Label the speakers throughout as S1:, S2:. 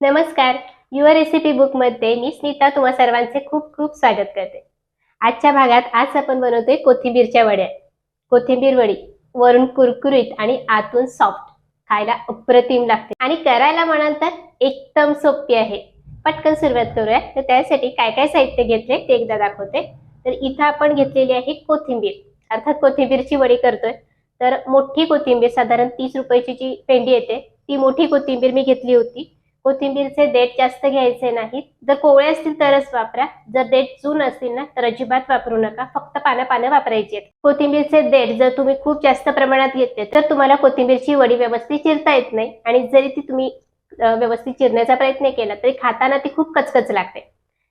S1: नमस्कार. Your recipe बुकमध्ये मी स्मिता तुम्हा सर्वांचे खूप खूप स्वागत करते. आजच्या भागात आज आपण बनवतोय कोथिंबीरच्या वड्या. कोथिंबीर वडी वरून कुरकुरीत आणि आतून सॉफ्ट खायला अप्रतिम लागते. आणि करायला म्हणाल तर एकदम सोपी आहे. पटकन सुरुवात करूया. तर त्यासाठी काय काय साहित्य घेतले ते एकदा दाखवते. तर इथं आपण घेतलेली आहे कोथिंबीर. अर्थात कोथिंबीरची वडी करतोय. तर मोठी कोथिंबीर साधारण तीस रुपयाची जी पेंडी येते ती मोठी कोथिंबीर मी घेतली होती. कोथिंबीरचे देठ जास्त घ्यायचे नाहीत. जर कोवळे असतील तरच वापरा. जर देठ जून असतील ना तर अजिबात वापरू नका. फक्त पानं पानं वापरायची. आहेत कोथिंबीरचे देठ जर तुम्ही खूप जास्त प्रमाणात घेतले तर तुम्हाला कोथिंबीरची वडी व्यवस्थित चिरता येत नाही. आणि जरी ती तुम्ही व्यवस्थित चिरण्याचा प्रयत्न केला तरी खाताना ती खूप कचकच लागते.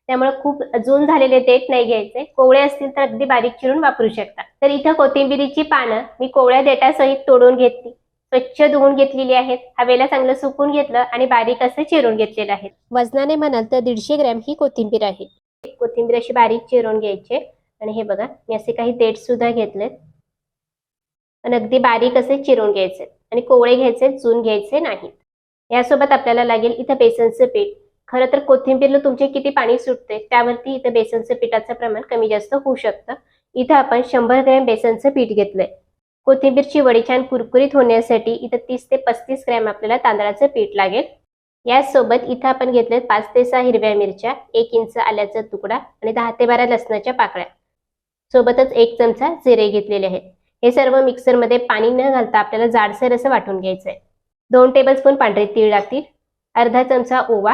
S1: त्यामुळे खूप जून झालेले देठ नाही घ्यायचे. कोवळे असतील तर अगदी बारीक चिरून वापरू शकता. तर इथं कोथिंबीरीची पानं मी कोवळ्या देठासहित तोडून घेतली. स्वच्छ धुवून घेतलेली आहेत हवेला चांगलं सुकून घेतलं आणि बारीक असे चिरून घेतलेले आहेत. वजनाने म्हणाल तर दीडशे ग्रॅम ही कोथिंबीर आहे. कोथिंबीर अशी बारीक चिरून घ्यायची आणि हे बघा मी असे काही देठ सुद्धा घेतलेत. आणि अगदी बारीक असे चिरून घ्यायचे आणि कोवळे घ्यायचे चून घ्यायचे नाहीत. यासोबत आपल्याला लागेल इथं बेसनचं पीठ. खरं तर कोथिंबीरला तुमचे किती पाणी सुटते त्यावरती इथं बेसनचं पिठाचं प्रमाण कमी जास्त होऊ शकतं. इथं आपण शंभर ग्रॅम बेसनचं पीठ घेतलंय. कोथिंबीरची वडी छान कुरकुरीत होण्यासाठी इथं तीस ते पस्तीस ग्रॅम आपल्याला तांदळाचं पीठ लागेल. यासोबत इथं आपण घेतले पाच ते सहा हिरव्या मिरच्या एक इंच आल्याचा तुकडा आणि दहा ते बारा लसणाच्या पाकळ्या. सोबतच एक चमचा जिरे घेतलेले आहेत. हे सर्व मिक्सरमध्ये पाणी न घालता आपल्याला जाडसर असं वाटून घ्यायचं आहे दोन टेबलस्पून पांढरे तीळ लागतील. अर्धा चमचा ओवा.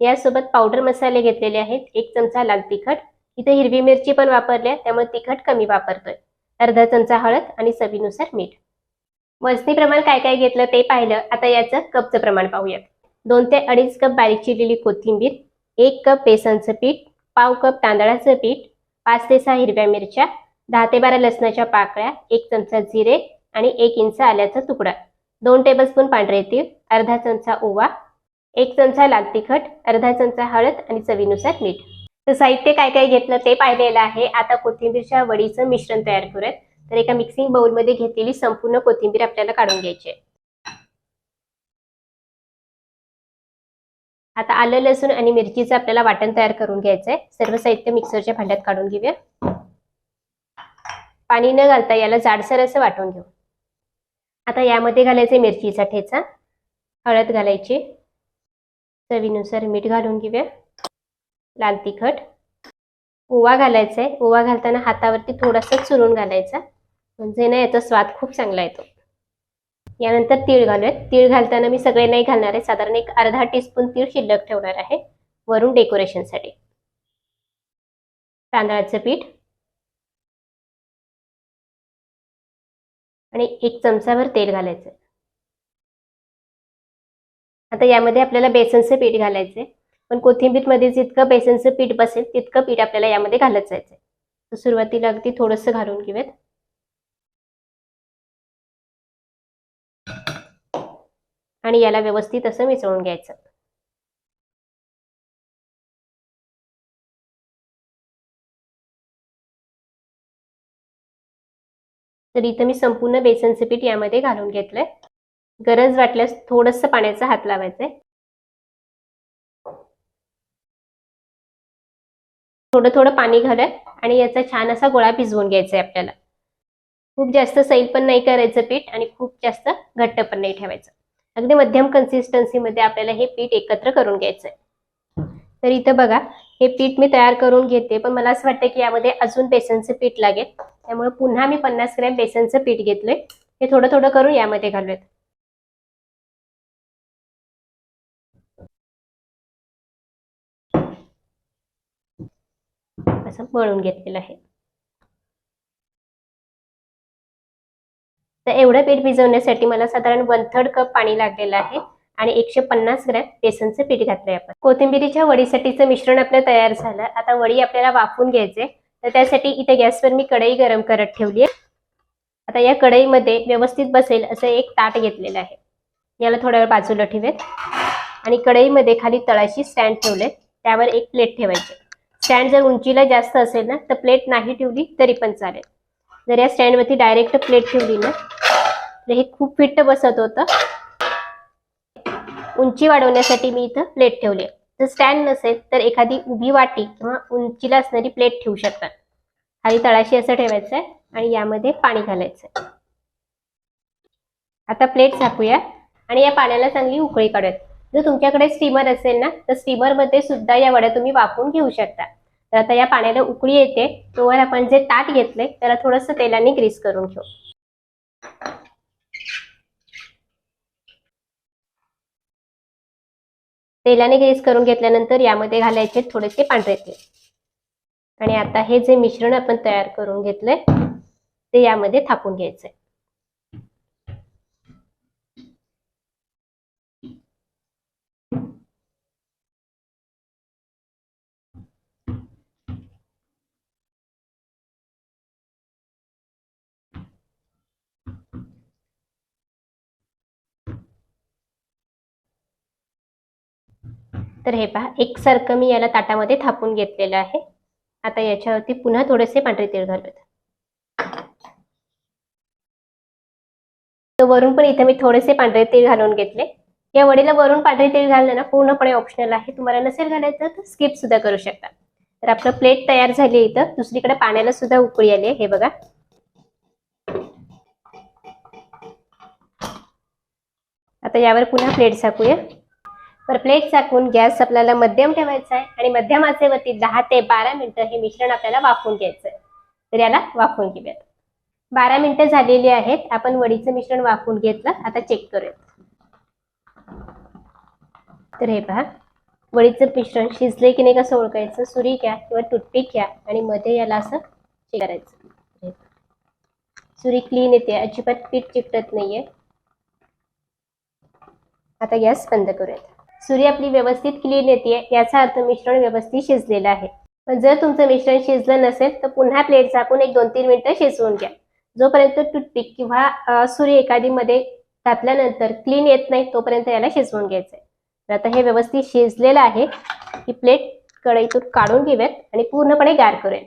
S1: यासोबत पावडर मसाले घेतलेले आहेत. एक चमचा लाल तिखट. इथे हिरवी मिरची पण वापरल्या त्यामुळे तिखट कमी वापरतोय. अर्धा चमचा हळद आणि चवीनुसार मीठ. वजनी प्रमाण काय काय घेतलं ते पाहिलं. आता याचं कपचं प्रमाण पाहूयात. दोन ते अडीच कप बारीक चिरलेली कोथिंबीर एक कप बेसनचं पीठ पाव कप तांदळाचं पीठ पाच ते सहा हिरव्या मिरच्या दहा ते बारा लसणाच्या पाकळ्या एक चमचा जिरे आणि एक इंच आल्याचा तुकडा. दोन टेबलस्पून पांढरे तीळ अर्धा चमचा ओवा एक चमचा लाल तिखट अर्धा चमचा हळद आणि चवीनुसार मीठ. तर साहित्य काय काय घेतलं ते पाहिलेलं आहे. आता कोथिंबीरच्या वडीचं मिश्रण तयार करूयात. तर एका मिक्सिंग बाउलमध्ये घेतलेली संपूर्ण कोथिंबीर आपल्याला काढून घ्यायची आहे. आता आलं लसूण आणि मिरचीचं आपल्याला वाटण तयार करून घ्यायचं आहे. सर्व साहित्य मिक्सरच्या भांड्यात काढून घेऊया. पाणी न घालता याला जाडसर असं वाटून घेऊ. आता यामध्ये घालायचं मिरचीचा ठेचा. हळद घालायची. चवीनुसार मीठ घालून घेऊया. लाल तिखट. ओवा घालायचा आहे ओवा घालताना हातावरती थोडासा चुरून घालायचा. म्हणजे ना याचा स्वाद खूप चांगला येतो. यानंतर तीळ घालूयात. तीळ घालताना मी सगळे नाही घालणार आहे. साधारण एक अर्धा टीस्पून तीळ शिल्लक ठेवणार आहे. वरून डेकोरेशनसाठी. तांदळाचं पीठ. आणि एक चमचाभर तेल घालायचं आता यामध्ये आपल्याला बेसनचं पीठ घालायचंय. पण कोथिंबीरमध्ये जितकं बेसनचं पीठ बसेल तितकं पीठ आपल्याला यामध्ये घालत जायचंय. तर सुरुवातीला अगदी थोडंसं घालून घेऊयात. आणि याला व्यवस्थित असं मिसळून घ्यायचं. तर इथं मी संपूर्ण बेसनचं पीठ यामध्ये घालून घेतलंय. गरज वाटल्यास थोडंसं पाण्याचा हात लावायचंय. थोडं थोडं पाणी घालत आणि याचा छान असा गोळा भिजवून घ्यायचा आहे आपल्याला. खूप जास्त सैल पण नाही करायचं पीठ आणि खूप जास्त घट्ट पण नाही ठेवायचं. अगदी मध्यम कन्सिस्टन्सीमध्ये आपल्याला हे पीठ एकत्र करून घ्यायचं आहे. तर इथं बघा हे पीठ मी तयार करून घेते पण मला असं वाटतं की यामध्ये अजून बेसनचं पीठ लागेल. त्यामुळे पुन्हा मी पन्नास ग्रॅम बेसनचं पीठ घेतलंय. हे थोडं थोडं करून यामध्ये घालूयात. असं मळून घेतलेलं आहे. तर एवढं पीठ भिजवण्यासाठी मला साधारण वन थर्ड कप पाणी लागलेलं आहे आणि एकशे पन्नास ग्रॅम बेसनचं पीठ घातलंय आपण. कोथिंबिरीच्या वडीसाठीचं मिश्रण आपलं तयार झालं. आता वडी आपल्याला वाफून घ्यायचे तर त्यासाठी इथे गॅसवर मी कढई गरम करत ठेवली आहे. आता या कढईमध्ये व्यवस्थित बसेल असं एक ताट घेतलेलं आहे. याला थोड्या वेळ बाजूला ठेवेत. आणि कढईमध्ये खाली तळाशी स्टँड ठेवले त्यावर एक प्लेट ठेवायची. स्टँड जर उंचीला जास्त असेल ना तर प्लेट नाही ठेवली तरी पण चालेल. जर या स्टँडवरती डायरेक्ट प्लेट ठेवली ना तर हे खूप फिट्ट बसत होतं. उंची वाढवण्यासाठी मी इथं प्लेट ठेवली आहे. जर स्टँड नसेल तर एखादी उभी वाटी किंवा उंचीला असणारी प्लेट ठेवू शकतात. खाली तळाशी असं ठेवायचं आहे आणि यामध्ये पाणी घालायचं आहे. आता प्लेट झाकूया आणि या पाण्याला चांगली उकळी काढूयात. जर तुमच्याकडे स्टीमर असेल ना तर स्टीमरमध्ये सुद्धा या वड्या तुम्ही वाफवून घेऊ शकता. तर आता या पाण्याला उकळी येते. तोवर आपण जे ताट घेतले त्याला थोडंसं तेलाने ग्रीस करून घेऊ. तेलाने ग्रीस करून घेतल्यानंतर यामध्ये घालायचे थोडेसे पांढरे तेल. आणि आता हे जे मिश्रण आपण तयार करून घेतलंय ते यामध्ये थापून घ्यायचंय. तर हे पहा एकसारखं मी याला ताटामध्ये थापून घेतलेलं आहे. आता याच्यावरती पुन्हा थोडेसे पांढरे तेल घालूयात. तर वरून पण इथे मी थोडेसे पांढरे तेल घालून घेतले. या वडीला वरून पांढरे तेल घालणं ना पूर्णपणे ऑप्शनल आहे. तुम्हाला नसेल घालायचं तर स्किप सुद्धा करू शकता. तर आपलं प्लेट तयार झाली आहे इथं. दुसरीकडे पाण्याला सुद्धा उकळी आली आहे. हे बघा. आता यावर पुन्हा प्लेट झाकूया. तर प्लेट चाकून गॅस आपल्याला मध्यम ठेवायचा आहे आणि मध्यम आचेवरती दहा ते बारा मिनिटं हे मिश्रण आपल्याला वाफवून घ्यायचं आहे. तर याला वाफवून घेऊयात. बारा मिनिटं झालेली आहेत. आपण वडीचं मिश्रण वाफून घेतलं. आता चेक करूयात. तर हे पहा. वडीचं मिश्रण शिजले की नाही कसं ओळखायचं सुरी घ्या किंवा टूथपिक घ्या आणि मध्ये याला असं चेक करायचं. सुरी क्लीन येते. अजिबात पीठ चिकटत नाहीये. आता गॅस बंद करूयात. सुरी आपली व्यवस्थित क्लीन येते याचा अर्थ मिश्रण व्यवस्थित शिजलेलं आहे. पण जर तुमचं मिश्रण शिजलं नसेल तर पुन्हा प्लेट झाकून एक दोन तीन मिनिटं शिजवून घ्या. जोपर्यंत टूथपिक किंवा सूर्य सुरी एखादी मध्ये घातल्यानंतर क्लीन येत नाही तोपर्यंत याला शिजवून घ्यायचं तर आता हे व्यवस्थित शिजलेलं आहे. ही प्लेट कढईतून काढून घेऊयात आणि पूर्णपणे गार करूयात.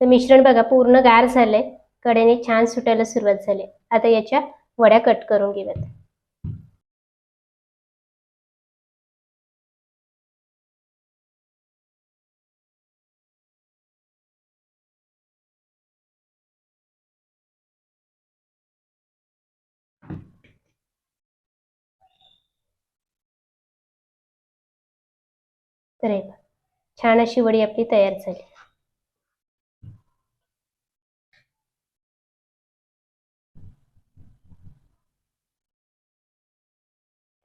S1: तर मिश्रण बघा पूर्ण गार झालंय. कडेने छान सुटायला सुरुवात झाली. आता याच्या वड्या कट करून घेऊयात. तर हे छान अशी वडी आपली तयार झाली.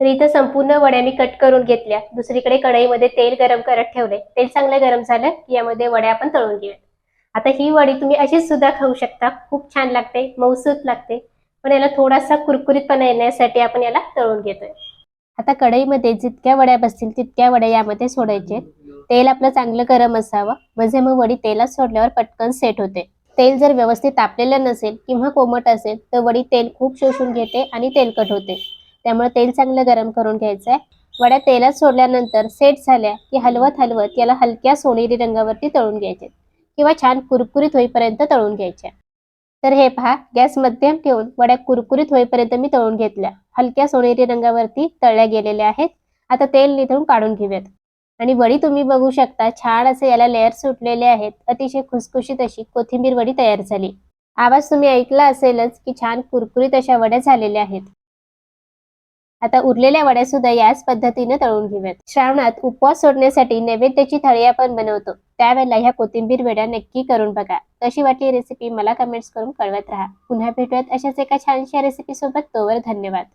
S1: तर इथं संपूर्ण वड्या मी कट करून घेतल्या. दुसरीकडे कढईमध्ये तेल गरम करत ठेवले. तेल चांगलं गरम झालं की यामध्ये वड्या आपण तळून घेऊया. आता ही वडी तुम्ही अशीच सुद्धा खाऊ शकता. खूप छान लागते. मऊसूत लागते. पण याला थोडासा कुरकुरीतपणा येण्यासाठी आपण याला तळून घेतोय. आता कढईमध्ये जितक्या वड्या बसतील तितक्या वड्या यामध्ये सोडायचे. तेल आपलं चांगलं गरम असावं. म्हणजे मग वडी तेलात सोडल्यावर पटकन सेट होते. तेल जर व्यवस्थित तापलेलं नसेल किंवा कोमट असेल तर वडी तेल खूप शोषून घेते आणि तेलकट होते. त्यामुळे तेल चांगलं गरम करून घ्यायचं आहे वड्या तेलात सोडल्यानंतर सेट झाल्या की हलवत हलवत याला हलक्या सोनेरी रंगावरती तळून घ्यायचे. किंवा छान कुरकुरीत होईपर्यंत तळून घ्यायच्या. तर हे पहा गॅस मध्यम ठेवून वड्या कुरकुरीत होईपर्यंत मी तळून घेतल्या. हलक्या सोनेरी रंगावरती तळल्या गेलेल्या आहेत. आता तेल निथळून काढून घेऊयात. आणि वडी तुम्ही बघू शकता छान असे याला लेअर सुटलेले आहेत. अतिशय खुसखुशीत अशी कोथिंबीर वडी तयार झाली. आवाज तुम्ही ऐकला असेलच की छान कुरकुरीत अशा वड्या झालेल्या आहेत. आता उरलेल्या वड्या सुद्धा याच पद्धतीने तळून घेऊयात. श्रावणात उपवास सोडण्यासाठी नैवेद्याची थाळी आपण बनवतो. त्यावेळेला ह्या कोथिंबीर वेड्या नक्की करून बघा. कशी वाटली रेसिपी मला कमेंट्स करून कळवत राहा. पुन्हा भेटूयात अशाच एका छानशा रेसिपी सोबत. तोवर धन्यवाद.